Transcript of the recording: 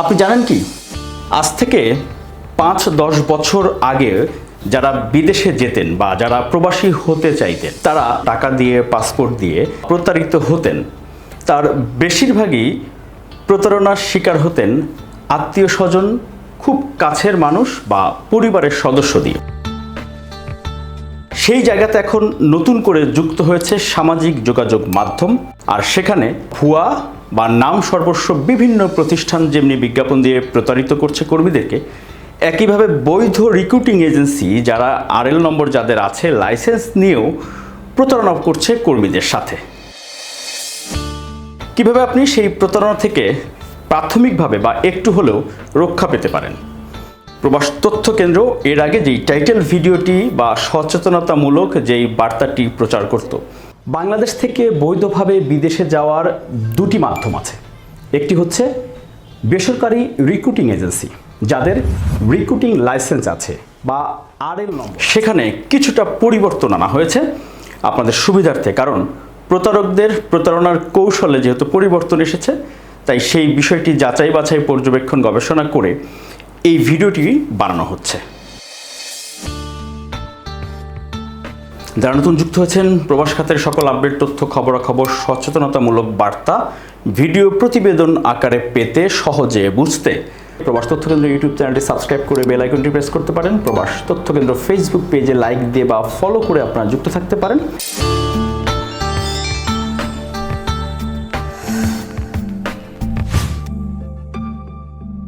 আপনি জানেন কি? আজ থেকে পাঁচ দশ বছর আগে যারা বিদেশে যেতেন বা যারা প্রবাসী হতে চাইতেন, তারা টাকা দিয়ে, পাসপোর্ট দিয়ে প্রতারিত হতেন। তার বেশিরভাগই প্রতারণার শিকার হতেন আত্মীয় স্বজন, খুব কাছের মানুষ বা পরিবারের সদস্য দিয়ে। সেই জায়গাতে এখন নতুন করে যুক্ত হয়েছে সামাজিক যোগাযোগ মাধ্যম, আর সেখানে ভুয়া বা নাম সর্বস্ব বিভিন্ন প্রতিষ্ঠান যেমনি বিজ্ঞাপন দিয়ে প্রতারিত করছে কর্মীদেরকে, একইভাবে বৈধ রিক্রুটিং এজেন্সি যারা আরএল নম্বর যাদের আছে লাইসেন্স নিয়েও প্রতারণা করছে কর্মীদের সাথে। কীভাবে আপনি সেই প্রতারণা থেকে প্রাথমিকভাবে বা একটু হলেও রক্ষা পেতে পারেন? প্রবাস তথ্য কেন্দ্র এর আগে যেই টাইটেল ভিডিওটি বা সচেতনতামূলক যেই বার্তাটি প্রচার করত বাংলাদেশ থেকে বৈধভাবে বিদেশে যাওয়ার দুটি মাধ্যম আছে। একটি হচ্ছে বেসরকারি রিক্রুটিং এজেন্সি, যাদের রিক্রুটিং লাইসেন্স আছে বা আরএল নম্বর। সেখানে কিছুটা পরিবর্তন আনা হয়েছে আপনাদের সুবিধার্থে, কারণ প্রতারকদের প্রতারণার কৌশলে যেহেতু পরিবর্তন এসেছে, তাই সেই বিষয়টি যাচাই বাছাই পর্যবেক্ষণ গবেষণা করে এই ভিডিওটি বানানো হচ্ছে। যারা নতুন যুক্ত হয়েছেন, প্রবাস খাতের সকল আপডেট তথ্য, খবরাখবর, সচেতনতামূলক বার্তা, ভিডিও প্রতিবেদন আকারে পেতে, সহজে বুঝতে প্রবাস তথ্য কেন্দ্র ইউটিউব চ্যানেলটি সাবস্ক্রাইব করে বেল আইকনটি প্রেস করতে পারেন। প্রবাস তথ্য কেন্দ্র ফেসবুক পেজে লাইক দিয়ে বা ফলো করে আপনারা যুক্ত থাকতে পারেন।